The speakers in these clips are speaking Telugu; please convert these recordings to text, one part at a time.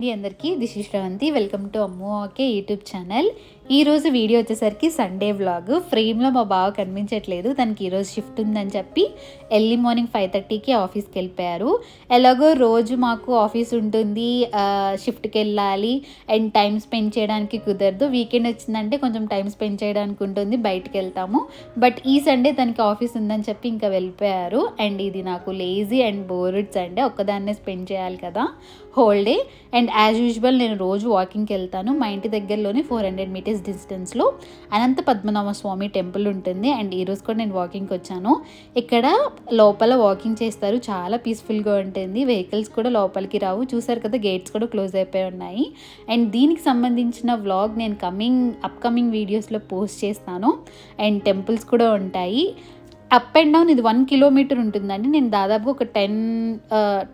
మీ అందరికీ this is Sravanthi. Welcome to అమ్మోకే okay YouTube channel. ఈరోజు వీడియో వచ్చేసరికి సండే వ్లాగ్ ఫ్రేమ్లో మా బావ కనిపించట్లేదు. తనకి ఈరోజు షిఫ్ట్ ఉందని చెప్పి ఎర్లీ మార్నింగ్ ఫైవ్ థర్టీకి ఆఫీస్కి వెళ్ళిపోయారు. ఎలాగో రోజు మాకు ఆఫీస్ ఉంటుంది. షిఫ్ట్కి వెళ్ళాలి. అండ్ టైం స్పెండ్ చేయడానికి కుదరదు. వీకెండ్ వచ్చిందంటే కొంచెం టైం స్పెండ్ చేయడానికి ఉంటుంది. బయటకు వెళ్తాము. బట్ ఈ సండే తనకి ఆఫీస్ ఉందని చెప్పి ఇంకా వెళ్ళిపోయారు. అండ్ ఇది నాకు లేజీ అండ్ బోర్డ్ సండే ఒక్కదాన్నే స్పెండ్ చేయాలి కదా. Whole day and as usual నేను రోజు వాకింగ్కి వెళ్తాను. మా ఇంటి దగ్గరలోనే ఫోర్ హండ్రెడ్ మీటర్స్ డిస్టెన్స్లో అనంత పద్మనాభ స్వామి టెంపుల్ ఉంటుంది. అండ్ ఈరోజు కూడా నేను వాకింగ్కి వచ్చాను. ఇక్కడ లోపల వాకింగ్ చేస్తారు. చాలా పీస్ఫుల్గా ఉంటుంది. వెహికల్స్ కూడా లోపలికి రావు. చూసారు కదా గేట్స్ కూడా క్లోజ్ అయిపోయి ఉన్నాయి. అండ్ దీనికి సంబంధించిన వ్లాగ్ నేను కమింగ్ అప్కమింగ్ వీడియోస్లో పోస్ట్ చేస్తాను. అండ్ టెంపుల్స్ కూడా ఉంటాయి. అప్ అండ్ డౌన్ ఇది వన్ కిలోమీటర్ ఉంటుందండి. నేను దాదాపు ఒక టెన్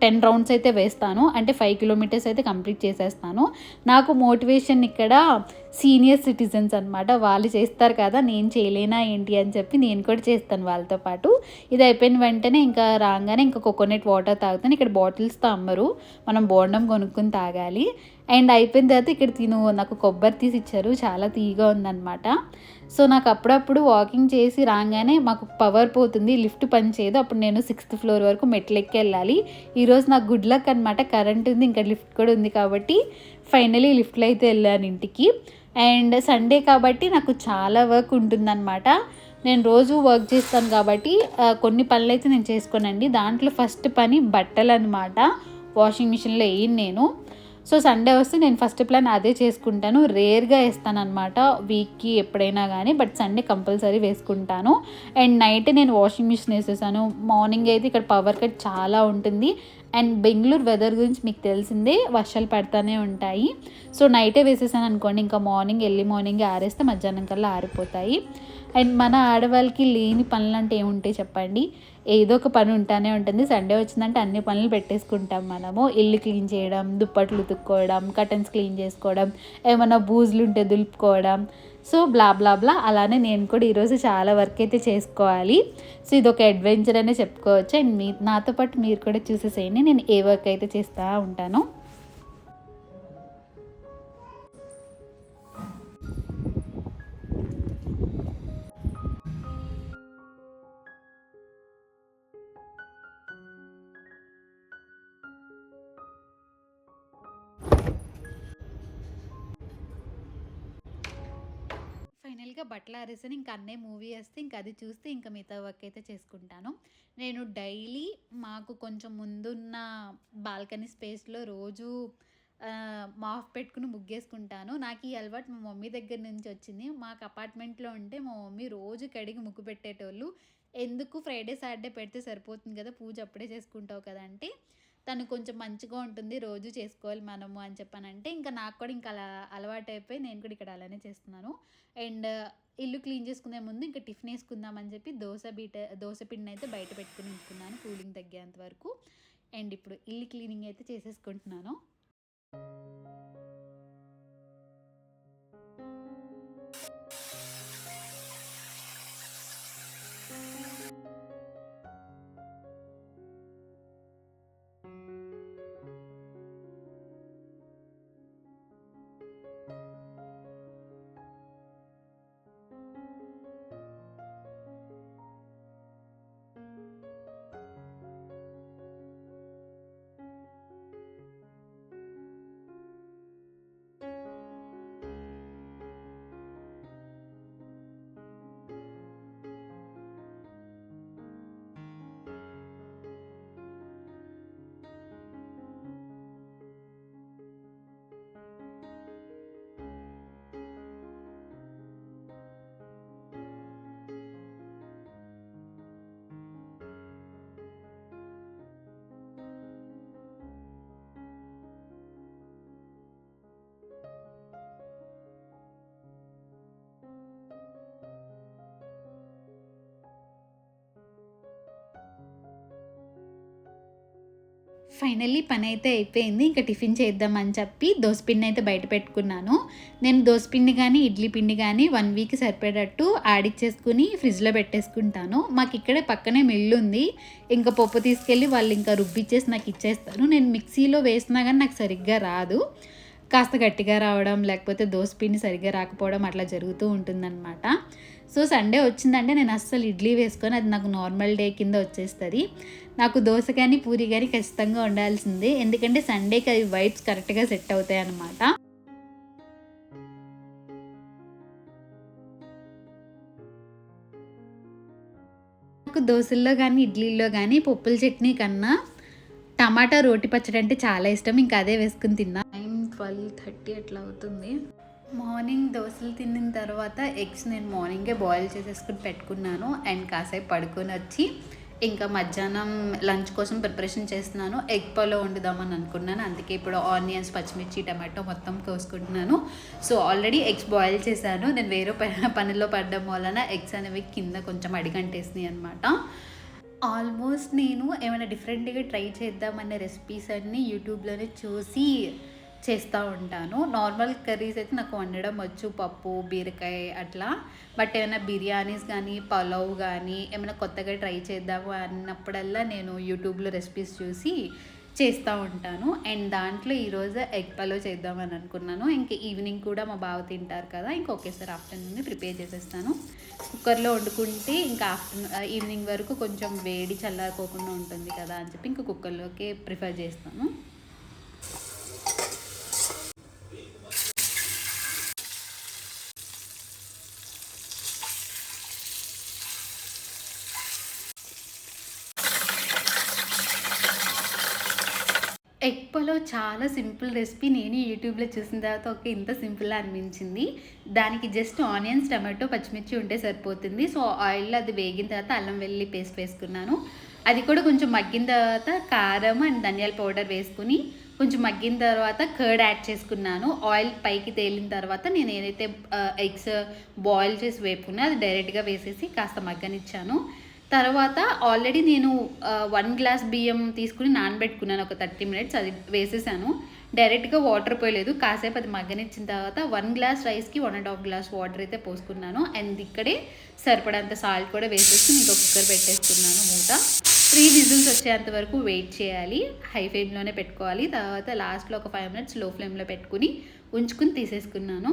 టెన్ రౌండ్స్ అయితే వేస్తాను. అంటే ఫైవ్ కిలోమీటర్స్ అయితే కంప్లీట్ చేసేస్తాను. నాకు మోటివేషన్ ఇక్కడ సీనియర్ సిటిజన్స్ అనమాట వాళ్ళు చేస్తారు కదా నేను చేయలేనా ఏంటి అని చెప్పి నేను కూడా చేస్తాను వాళ్ళతో పాటు. ఇది అయిపోయిన వెంటనే ఇంకా రాగానే ఇంకా కోకోనట్ వాటర్ తాగుతాను. ఇక్కడ బాటిల్స్తో అమ్మరు. మనం బోండం కొనుక్కొని తాగాలి. అండ్ అయిపోయిన తర్వాత ఇక్కడ తిను నాకు కొబ్బరి తీసి ఇచ్చారు. చాలా తీగా ఉందన్నమాట. సో నాకు అప్పుడప్పుడు వాకింగ్ చేసి రాగానే మాకు పవర్ పోతుంది లిఫ్ట్ పని చేయదు. అప్పుడు నేను సిక్స్త్ ఫ్లోర్ వరకు మెట్లు ఎక్కి వెళ్ళాలి ఈరోజు నాకు గుడ్ లక్ అనమాట కరెంట్ ఉంది ఇంకా లిఫ్ట్ కూడా ఉంది కాబట్టి ఫైనలీ లిఫ్ట్లో అయితే వెళ్ళాను ఇంటికి. అండ్ సండే కాబట్టి నాకు చాలా వర్క్ ఉంటుందన్నమాట. నేను రోజు వర్క్ చేస్తాను కాబట్టి కొన్ని పనులు అయితే నేను చేసుకోనండి. దాంట్లో ఫస్ట్ పని బట్టలు అనమాట వాషింగ్ మిషన్లో వేయను నేను. సో సండే వస్తే నేను ఫస్ట్ ప్లాన్ అదే చేసుకుంటాను. రేర్గా వేస్తాను అనమాట వీక్కి ఎప్పుడైనా కానీ బట్ సండే కంపల్సరీ వేసుకుంటాను. అండ్ నైట్ నేను వాషింగ్ మిషన్ వేసేసాను. మార్నింగ్ అయితే ఇక్కడ పవర్ కట్ చాలా ఉంటుంది. అండ్ బెంగళూరు వెదర్ గురించి మీకు తెలిసిందే వర్షాలు పడతానే ఉంటాయి. సో నైటే వేసేసాను అనుకోండి ఇంకా మార్నింగ్ ఎర్లీ మార్నింగ్ ఆరేస్తే మధ్యాహ్నం కల్లా ఆరిపోతాయి. అండ్ మన ఆడవాళ్ళకి లేని పనులు అంటే ఏముంటాయి చెప్పండి? ఏదో ఒక పని ఉంటానే ఉంటుంది. సండే వచ్చిందంటే అన్ని పనులు పెట్టేసుకుంటాం మనము. ఇల్లు క్లీన్ చేయడం దుప్పట్లు ఉతుక్కోవడం కటన్స్ క్లీన్ చేసుకోవడం ఏమైనా బూజులు ఉంటే దులుపుకోవడం. సో బ్లా బ్లా బ్లా. అలానే నేను కూడా ఈరోజు చాలా వర్క్ అయితే చేసుకోవాలి. సో ఇది ఒక అడ్వెంచర్ అనే చెప్పుకోవచ్చు. అండ్ మీ నాతో పాటు మీరు కూడా చూసేసేయండి. నేను ఏ వర్క్ అయితే చేస్తూ ఉంటాను. ఇంకా బట్టలు ఆరేసాను ఇంకా అన్నే మూవీ వేస్తే ఇంకా అది చూస్తే ఇంకా మిగతా వర్క్ అయితే చేసుకుంటాను. నేను డైలీ మాకు కొంచెం ముందున్న బాల్కనీ స్పేస్లో రోజు మాఫ్ పెట్టుకుని ముగ్గేసుకుంటాను. నాకు ఈ అలవాటు మా మమ్మీ దగ్గర నుంచి వచ్చింది. మాకు అపార్ట్మెంట్లో ఉంటే మా మమ్మీ రోజు కడిగి ముగ్గు పెట్టేటోళ్ళు ఎందుకు ఫ్రైడే సాటర్డే పెడితే సరిపోతుంది కదా పూజ అప్పుడే చేసుకుంటావు కదా అంటే తను కొంచెం మంచిగా ఉంటుంది రోజు చేసుకోవాలి మనము అని చెప్పానంటే ఇంకా నాకు కూడా ఇంకా అలా అలవాటు అయిపోయి నేను కూడా ఇక్కడ అలానే చేస్తున్నాను. అండ్ ఇల్లు క్లీన్ చేసుకునే ముందు ఇంకా టిఫిన్ వేసుకుందామని చెప్పి దోశ బీట దోశ పిండిని అయితే బయట పెట్టుకుని ఉంచుకున్నాను కూలింగ్ తగ్గేంత వరకు. అండ్ ఇప్పుడు ఇల్లు క్లీనింగ్ అయితే చేసేసుకుంటున్నాను. ఫైనల్లీ పని అయితే అయిపోయింది. ఇంకా టిఫిన్ చేద్దామని చెప్పి దోసపిండి అయితే బయట పెట్టుకున్నాను. నేను దోసపిండి కానీ ఇడ్లీ పిండి కానీ వన్ వీక్ సరిపడేటట్టు ఆడిచ్చేసుకుని ఫ్రిడ్జ్లో పెట్టేసుకుంటాను. మాకు ఇక్కడే పక్కనే మిల్లు ఉంది. ఇంకా పప్పు తీసుకెళ్ళి వాళ్ళు ఇంకా రుబ్బిచ్చేసి నాకు ఇచ్చేస్తారు. నేను మిక్సీలో వేసినా కానీ నాకు సరిగ్గా రాదు. కాస్త గట్టిగా రావడం లేకపోతే దోసపిండి సరిగ్గా రాకపోవడం అట్లా జరుగుతూ ఉంటుందన్నమాట. సో సండే వచ్చిందంటే నేను అస్సలు ఇడ్లీ వేసుకొని. అది నాకు నార్మల్ డే కింద వచ్చేస్తుంది. నాకు దోశ కానీ పూరి కానీ ఖచ్చితంగా ఉండాల్సిందే. ఎందుకంటే సండేకి అవి వైబ్స్ కరెక్ట్గా సెట్ అవుతాయి అన్నమాట. నాకు దోశల్లో కానీ ఇడ్లీల్లో కానీ పప్పుల చట్నీ కన్నా టమాటా రోటి పచ్చడి అంటే చాలా ఇష్టం. ఇంకా అదే వేసుకుని తిన్నా. నైన్ ట్వెల్వ్ థర్టీ అట్లా అవుతుంది? మార్నింగ్ దోశలు తిన్న తర్వాత ఎగ్స్ నేను మార్నింగే బాయిల్ చేసేసుకుని పెట్టుకున్నాను. అండ్ కాసేపు పడుకొని వచ్చి ఇంకా మధ్యాహ్నం లంచ్ కోసం ప్రిపరేషన్ చేస్తున్నాను. ఎగ్ పలో వండుదామని అనుకున్నాను. అందుకే ఇప్పుడు ఆనియన్స్ పచ్చిమిర్చి టమాటో మొత్తం కోసుకుంటున్నాను. సో ఆల్రెడీ ఎగ్స్ బాయిల్ చేశాను. నేను వేరే ప- పనిలో పడడం వలన ఎగ్స్ అనేవి కింద కొంచెం అడిగంటేసినాయి అనమాట ఆల్మోస్ట్ నేను ఏమైనా డిఫరెంట్గా ట్రై చేద్దామనే రెసిపీస్ అన్నీ యూట్యూబ్లోనే చూసి చేస్తూ ఉంటాను. నార్మల్ కర్రీస్ అయితే నాకు వండడం వచ్చు. పప్పు బీరకాయ అట్లా. బట్ ఏమైనా బిర్యానీస్ కానీ పలావ్ కానీ ఏమైనా కొత్తగా ట్రై చేద్దాము అన్నప్పుడల్లా నేను యూట్యూబ్లో రెసిపీస్ చూసి చేస్తూ ఉంటాను. అండ్ దాంట్లో ఈరోజు ఎగ్ పలావ్ చేద్దామని అనుకున్నాను. ఇంక ఈవినింగ్ కూడా మా బావ తింటారు కదా ఇంక ఒకేసారి ఆఫ్టర్నూన్ ప్రిపేర్ చేసేస్తాను. కుక్కర్లో వండుకుంటే ఇంకా ఆఫ్టర్నూన్ ఈవినింగ్ వరకు కొంచెం వేడి చల్లారిపోకుండా ఉంటుంది కదా అని చెప్పి ఇంకా కుక్కర్లోకి ప్రిఫర్ చేస్తాను. ఎగ్ చాలా సింపుల్ రెసిపీ నేను యూట్యూబ్లో చూసిన తర్వాత ఒక ఇంత సింపుల్గా అనిపించింది. దానికి జస్ట్ ఆనియన్స్ టమాటో పచ్చిమిర్చి ఉంటే సరిపోతుంది. సో ఆయిల్లో అది వేగిన తర్వాత అల్లం వెల్లుల్లి పేస్ట్ వేసుకున్నాను. అది కూడా కొంచెం మగ్గిన తర్వాత కారం అండ్ ధనియాల పౌడర్ వేసుకుని కొంచెం మగ్గిన తర్వాత కర్డ్ యాడ్ చేసుకున్నాను. ఆయిల్ పైకి తేలిన తర్వాత నేను ఏదైతే ఎగ్స్ బాయిల్ చేసి వేపుకున్నా అది డైరెక్ట్గా వేసేసి కాస్త మగ్గనిచ్చాను. తర్వాత ఆల్రెడీ నేను వన్ గ్లాస్ బియ్యం తీసుకుని నానబెట్టుకున్నాను ఒక థర్టీ మినిట్స్. అది వేసేసాను. డైరెక్ట్గా వాటర్ పోయలేదు. కాసేపు అది మగ్గనిచ్చిన తర్వాత వన్ గ్లాస్ రైస్కి one and half glass water అయితే పోసుకున్నాను. అండ్ ఇక్కడే సరిపడంత సాల్ట్ కూడా వేసేసి ఇంకో కుక్కర్ పెట్టేసుకున్నాను మూత. త్రీ విజిల్స్ వచ్చేంత వరకు వెయిట్ చేయాలి. హై ఫ్లేమ్లోనే పెట్టుకోవాలి. తర్వాత లాస్ట్లో ఒక ఫైవ్ మినిట్స్లో ఫ్లేమ్లో పెట్టుకుని ఉంచుకుని తీసేసుకున్నాను.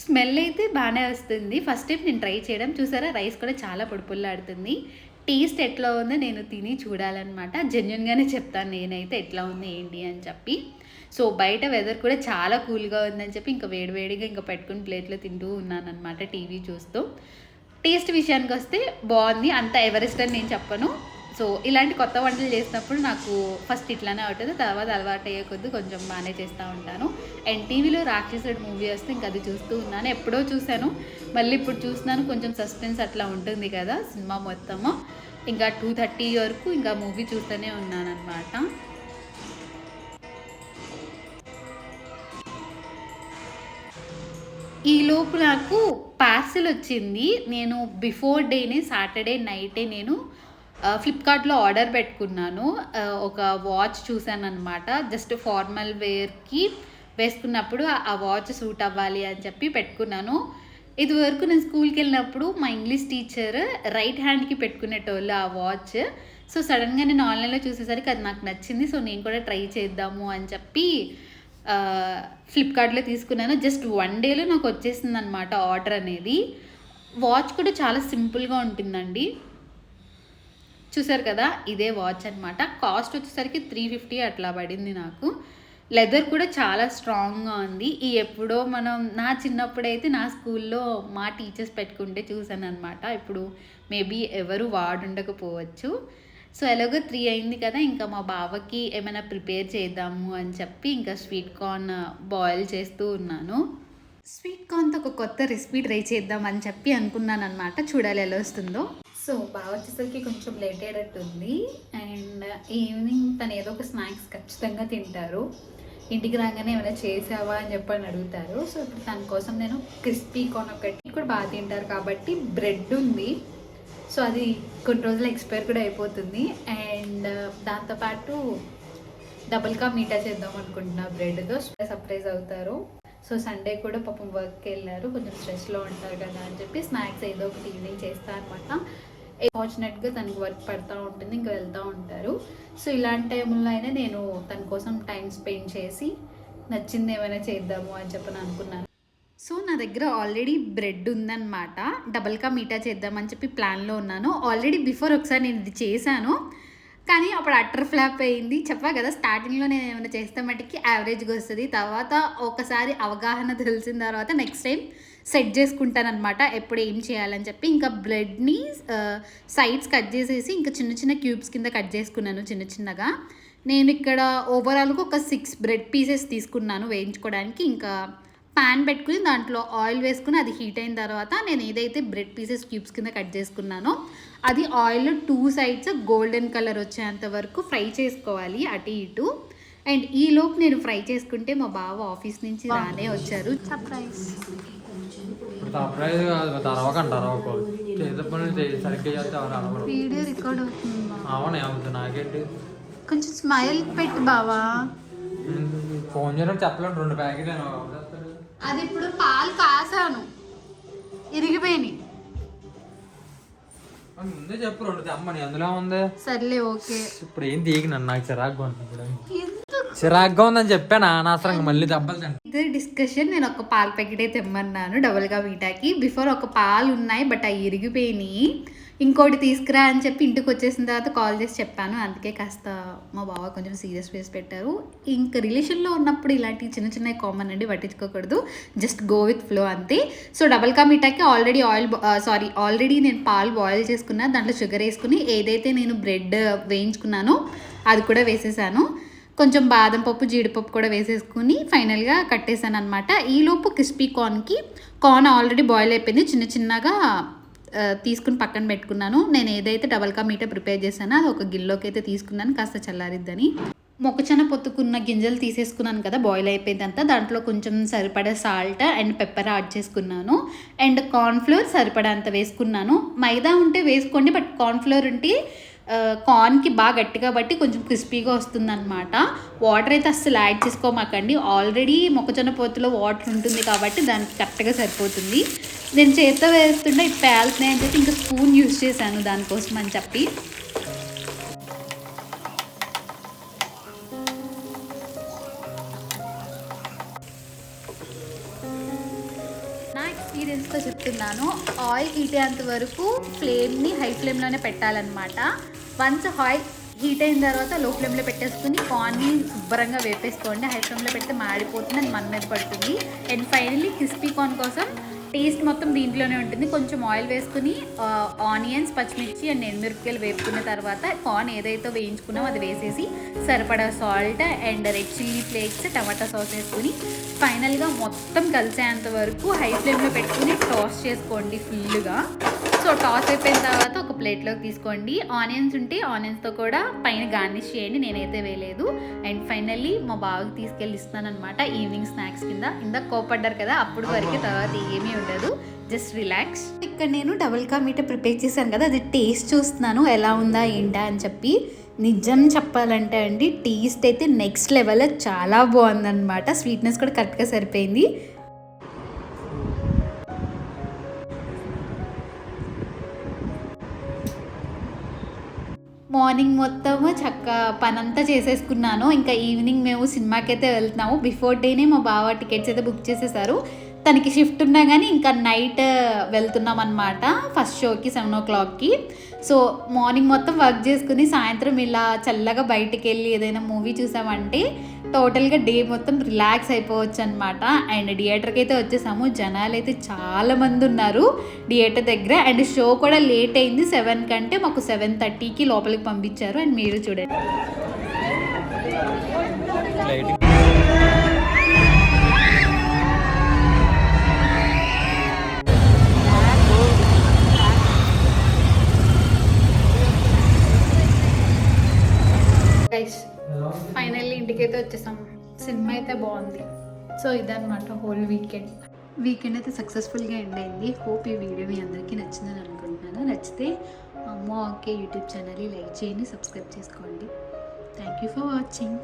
స్మెల్ అయితే బాగానే వస్తుంది. ఫస్ట్ టైం నేను ట్రై చేయడం. చూసారా? రైస్ కూడా చాలా పొడిపుల్లాడుతుంది. టేస్ట్ ఎట్లా ఉందో నేను తిని చూడాలన్నమాట. జెన్యున్గానే చెప్తాను నేనైతే ఎట్లా ఉంది ఏంటి అని చెప్పి. సో బయట వెదర్ కూడా చాలా కూల్గా ఉందని చెప్పి ఇంకా వేడివేడిగా ఇంకా పెట్టుకుని ప్లేట్లో తింటూ ఉన్నాను అనమాట టీవీ చూస్తూ. టేస్ట్ విషయానికి వస్తే బాగుంది. అంత ఎవరెస్ట్ అని నేను చెప్పను. సో ఇలాంటి కొత్త వంటలు చేసినప్పుడు నాకు ఫస్ట్ ఇట్లానే అవుతుంది తర్వాత అలవాటు అయ్యే కొద్ది కొంచెం బాగానే చేస్తూ ఉంటాను. అండ్ టీవీలో రాక్షసుడు మూవీ వస్తే ఇంకా అది చూస్తూ ఉన్నాను. ఎప్పుడో చూశాను. మళ్ళీ ఇప్పుడు చూస్తున్నాను. కొంచెం సస్పెన్స్ అట్లా ఉంటుంది కదా సినిమా మొత్తము. ఇంకా టూ థర్టీ వరకు ఇంకా మూవీ చూస్తూనే ఉన్నాను అనమాట ఈలోపు నాకు పార్సిల్ వచ్చింది. నేను బిఫోర్ డేనే సాటర్డే నైటే నేను ఫ్లిప్కార్ట్లో ఆర్డర్ పెట్టుకున్నాను. ఒక వాచ్ చూశాను అనమాట జస్ట్ ఫార్మల్ వేర్కి వేసుకున్నప్పుడు ఆ- వాచ్ సూట్ అవ్వాలి అని చెప్పి పెట్టుకున్నాను. ఇది వరకు నేను స్కూల్కి వెళ్ళినప్పుడు మా ఇంగ్లీష్ టీచర్ రైట్ హ్యాండ్కి పెట్టుకునేటోళ్ళు ఆ వాచ్ సో సడన్గా నేను ఆన్లైన్లో చూసేసరికి అది నాకు నచ్చింది. సో నేను కూడా ట్రై చేద్దాము అని చెప్పి ఫ్లిప్కార్ట్లో తీసుకున్నాను. జస్ట్ వన్ డేలో నాకు వచ్చేసింది అనమాట ఆర్డర్ అనేది. వాచ్ కూడా చాలా సింపుల్గా ఉంటుందండి. చూసారు కదా? ఇదే వాచ్ అనమాట కాస్ట్ వచ్చేసరికి త్రీ ఫిఫ్టీ అట్లా పడింది నాకు. లెదర్ కూడా చాలా స్ట్రాంగ్గా ఉంది. ఈ ఎప్పుడో మనం నా చిన్నప్పుడైతే నా స్కూల్లో మా టీచర్స్ పెట్టుకుంటే చూసాను అనమాట ఇప్పుడు మేబీ ఎవరు వాడుండకపోవచ్చు. సో ఎలాగో త్రీ అయింది కదా? ఇంకా మా బావకి ఏమైనా ప్రిపేర్ చేద్దాము అని చెప్పి ఇంకా స్వీట్ కార్న్ బాయిల్ చేస్తూ ఉన్నాను. స్వీట్ కార్న్తో ఒక కొత్త రెసిపీ ట్రై చేద్దాం అని చెప్పి అనుకున్నాను అనమాట చూడాలి ఎలా వస్తుందో. సో బాగా వచ్చేసరికి కొంచెం లేట్ అయ్యేటట్టు ఉంది అండ్ ఈవినింగ్ తను ఏదో ఒక స్నాక్స్ ఖచ్చితంగా తింటారు. ఇంటికి రాగానే ఏమైనా చేసావా అని చెప్పని అడుగుతారు. సో ఇప్పుడు తన కోసం నేను క్రిస్పీ కార్న్ ఒకటి కూడా బాగా తింటారు కాబట్టి బ్రెడ్ ఉంది. సో అది కొన్ని రోజులు ఎక్స్పైర్ కూడా అయిపోతుంది. అండ్ దాంతోపాటు డబుల్ కా మీటా చేద్దాం అనుకుంటున్నా బ్రెడ్తో సర్ప్రైజ్ అవుతారు. సో సండే కూడా పాపం వర్క్కి వెళ్ళారు. కొంచెం స్ట్రెస్లో ఉంటారు కదా అని చెప్పి స్నాక్స్ ఏదో ఒకటి ఈవినింగ్ చేస్తా అనమాట ఫార్చునేట్గా తనకి వర్క్ పడతా ఉంటుంది ఇంకా వెళ్తూ ఉంటారు. సో ఇలాంటి టైంలో అయినా నేను తన కోసం టైం స్పెండ్ చేసి నచ్చింది ఏమైనా చేద్దాము అని చెప్పని అనుకున్నాను. సో నా దగ్గర ఆల్రెడీ బ్రెడ్ ఉందన్నమాట. డబల్గా మీటా చేద్దామని చెప్పి ప్లాన్లో ఉన్నాను. ఆల్రెడీ బిఫోర్ ఒకసారి నేను ఇది చేశాను. కానీ అప్పుడు అట్టర్ ఫ్లాప్ అయింది. చెప్పా కదా స్టార్టింగ్లో నేను ఏమైనా చేస్తే మటుకి యావరేజ్గా వస్తుంది. తర్వాత ఒకసారి అవగాహన తెలిసిన తర్వాత నెక్స్ట్ టైం సెట్ చేసుకుంటానమాట ఎప్పుడు ఏం చేయాలని చెప్పి. ఇంకా బ్రెడ్ని సైడ్స్ కట్ చేసేసి ఇంకా చిన్న చిన్న క్యూబ్స్ కింద కట్ చేసుకున్నాను చిన్న చిన్నగా. నేను ఇక్కడ ఓవరాల్గా ఒక సిక్స్ బ్రెడ్ పీసెస్ తీసుకున్నాను వేయించుకోవడానికి. ఇంకా పాన్ పెట్టుకుని దాంట్లో ఆయిల్ వేసుకుని అది హీట్ అయిన తర్వాత నేను ఏదైతే బ్రెడ్ పీసెస్ క్యూబ్స్ కింద కట్ చేసుకున్నానో అది oil two sides golden colour వచ్చేంత వరకు ఫ్రై చేసుకోవాలి అటు ఇటు. అండ్ ఈ లోపు నేను ఫ్రై చేసుకుంటే మా బావ ఆఫీస్ నుంచి రానే వచ్చారు. సర్ప్రైజ్ సర్ప్రైజ్ కాదు తరవకంట అరవకు చేసే పనులు సరిగ్గా చేస్తే ఎవరు అరవరు వీడియో రికార్డ్ అవుతుంది అవునే అవుతుంది నాకేంటి? కొంచెం స్మైల్ పెట్టు బావా. ఫోన్ చేయడం చెప్పలేము రెండు ప్యాకెట్లు అది ఇప్పుడు పాలు కాసాను. ఇరిగిపోయినాయి. ముందే చెప్పు రెండు తెమ్మని. అందులో ఉంది సర్లే ఓకే. ఇప్పుడు ఏం తీయకు నన్ను నాకు ఉంది ఇప్పుడు చిరాగ్గా ఉందని చెప్పాను అనవసరంగా మళ్ళీ దెబ్బలు తింటా డిస్కషన్ నేను ఒక పాల ప్యాకెట్ అయితే తెమ్మన్నాను డబుల్గా వీటాకి బిఫోర్ ఒక పాలు ఉన్నాయి బట్ అవి ఇరిగిపోయినాయి. ఇంకోటి తీసుకురా అని చెప్పి ఇంటికి వచ్చేసిన తర్వాత కాల్ చేసి చెప్పాను. అందుకే కాస్త మా బావ కొంచెం సీరియస్ ఫేస్ పెట్టారు. ఇంకా రిలేషన్లో ఉన్నప్పుడు ఇలాంటి చిన్న చిన్న కామన్ అండి పట్టించుకోకూడదు. జస్ట్ గో విత్ ఫ్లో అంతే. సో డబల్ కా మిఠాకి ఆల్రెడీ ఆయిల్ సారీ ఆల్రెడీ నేను పాలు బాయిల్ చేసుకున్నా దాంట్లో షుగర్ వేసుకుని ఏదైతే నేను బ్రెడ్ వేయించుకున్నానో అది కూడా వేసేసాను. కొంచెం బాదం పప్పు జీడిపప్పు కూడా వేసేసుకుని ఫైనల్గా కట్టేశాను అనమాట ఈలోపు క్రిస్పీ కార్న్కి కార్న్ ఆల్రెడీ బాయిల్ అయిపోయింది. చిన్న చిన్నగా తీసుకుని పక్కన పెట్టుకున్నాను. నేను ఏదైతే డబల్ కా మీట ప్రిపేర్ చేశానో అది ఒక గిల్లోకి అయితే తీసుకున్నాను. కాస్త చల్లారిద్దని. మొక్కచన పొత్తుకున్న గింజలు తీసేసుకున్నాను కదా బాయిల్ అయిపోయిందంతా. దాంట్లో కొంచెం సరిపడే సాల్ట్ అండ్ పెప్పర్ యాడ్ చేసుకున్నాను. అండ్ కార్న్ఫ్లోర్ సరిపడా అంత వేసుకున్నాను. మైదా ఉంటే వేసుకోండి బట్ కార్న్ఫ్లోర్ ఉంటే కార్న్కి బాగా గట్టిగా బట్టి కొంచెం క్రిస్పీగా వస్తుందన్నమాట. వాటర్ అయితే అస్సలు యాడ్ చేసుకోమాకండి. ఆల్రెడీ మొక్కజొన్న పొత్తులో వాటర్ ఉంటుంది కాబట్టి దానికి కరెక్ట్గా సరిపోతుంది. నేను చేత్తో వేస్తుంటే ఇప్పుడు పేలుతున్నాయి అని చెప్పి ఇంకా స్పూన్ యూస్ చేశాను దానికోసం అని చెప్పి. నా ఎక్స్పీరియన్స్తో చెప్తున్నాను. ఆయిల్ హీట్ అయ్యేంత వరకు ఫ్లేమ్ని హై ఫ్లేమ్లోనే పెట్టాలన్నమాట. వన్స్ ఆయిల్ హీట్ అయిన తర్వాత లో ఫ్లేమ్లో పెట్టేసుకుని కార్న్ని శుభ్రంగా వేపేసుకోండి. హై ఫ్లేమ్లో పెడితే మాడిపోతుంది అది మన మీద పడుతుంది. అండ్ ఫైనల్లీ క్రిస్పీ కార్న్ కోసం టేస్ట్ మొత్తం దీంట్లోనే ఉంటుంది. కొంచెం ఆయిల్ వేసుకుని ఆనియన్స్ పచ్చిమిర్చి అండ్ ఎండుమిరపకాయలు వేపుకున్న తర్వాత కార్న్ ఏదైతే వేయించుకున్నామో అది వేసేసి సరిపడా salt and red chilli flakes tomato sauce వేసుకుని ఫైనల్గా మొత్తం కలిసేంత వరకు హై ఫ్లేమ్లో పెట్టుకుని టాస్ చేసుకోండి ఫుల్గా. సో టాస్ అయిపోయిన తర్వాత ఒక ప్లేట్లోకి తీసుకోండి. ఆనియన్స్ ఉంటే ఆనియన్స్తో కూడా పైన గార్నిష్ చేయండి. నేనైతే వేయలేదు. అండ్ ఫైనల్లీ మా బావకి తీసుకెళ్ళి ఇస్తున్నాను అనమాట ఈవినింగ్ స్నాక్స్ కింద. ఇందాక కోపడ్డారు కదా అప్పుడు వరకు తర్వాత ఏమీ ఉండదు. Just relax. ఇక్కడ నేను డబుల్ కా మీట ప్రిపేర్ చేశాను కదా అది టేస్ట్ చూస్తున్నాను ఎలా ఉందా ఏంటా అని చెప్పి. నిజం చెప్పాలంటే అండి టేస్ట్ అయితే నెక్స్ట్ లెవెల్ చాలా బాగుందన్నమాట. స్వీట్నెస్ కూడా కరెక్ట్గా సరిపోయింది. మార్నింగ్ మొత్తము చక్క పనంతా చేసేసుకున్నాను. ఇంకా ఈవినింగ్ మేము సినిమాకి అయితే వెళ్తున్నాము. బిఫోర్ డేనే మా బావ టికెట్స్ అయితే బుక్ చేసేసారు. తనకి షిఫ్ట్ ఉన్నా కానీ ఇంకా నైట్ వెళ్తున్నాం అనమాట ఫస్ట్ షోకి సెవెన్ ఓ క్లాక్కి. సో మార్నింగ్ మొత్తం వర్క్ చేసుకుని సాయంత్రం ఇలా చల్లగా బయటికి వెళ్ళి ఏదైనా మూవీ చూసామంటే టోటల్గా డే మొత్తం రిలాక్స్ అయిపోవచ్చు అనమాట అండ్ థియేటర్కి అయితే వచ్చేసాము. జనాలు అయితే చాలా మంది ఉన్నారు థియేటర్ దగ్గర. అండ్ షో కూడా లేట్ అయింది. సెవెన్ కంటే మాకు సెవెన్ థర్టీకి లోపలికి పంపించారు. అండ్ మీరు చూడండి. అయితే బాగుంది. సో ఇదన్నమాట హోల్ వీకెండ్ వీకెండ్ అయితే సక్సెస్ఫుల్గా ఎండ్ అయింది. హోప్ ఈ వీడియో మీ అందరికీ నచ్చిందని అనుకుంటున్నాను. నచ్చితే అమ్మ ఓకే యూట్యూబ్ ఛానల్ని లైక్ చేయండి సబ్స్క్రైబ్ చేసుకోండి. Thank you for watching